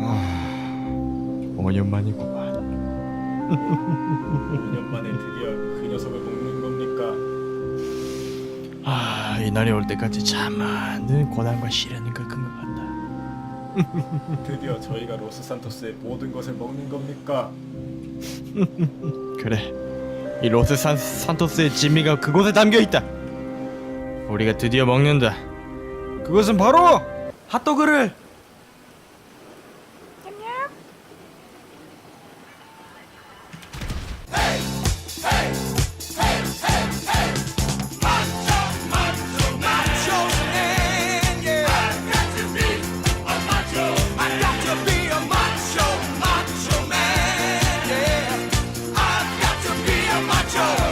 아, 5년 만이구만. 5년 만에 드디어 그 녀석을 먹는 겁니까? 아, 이 날이 올 때까지 참 많은 고난과 시련이 겪은 것 같다. 드디어 저희가 로스산토스의 모든 것을 먹는 겁니까? 그래, 이 로스 산, 산토스의 진미가 그곳에 담겨 있다. 우리가 드디어 먹는다. 그것은 바로 핫도그를 마초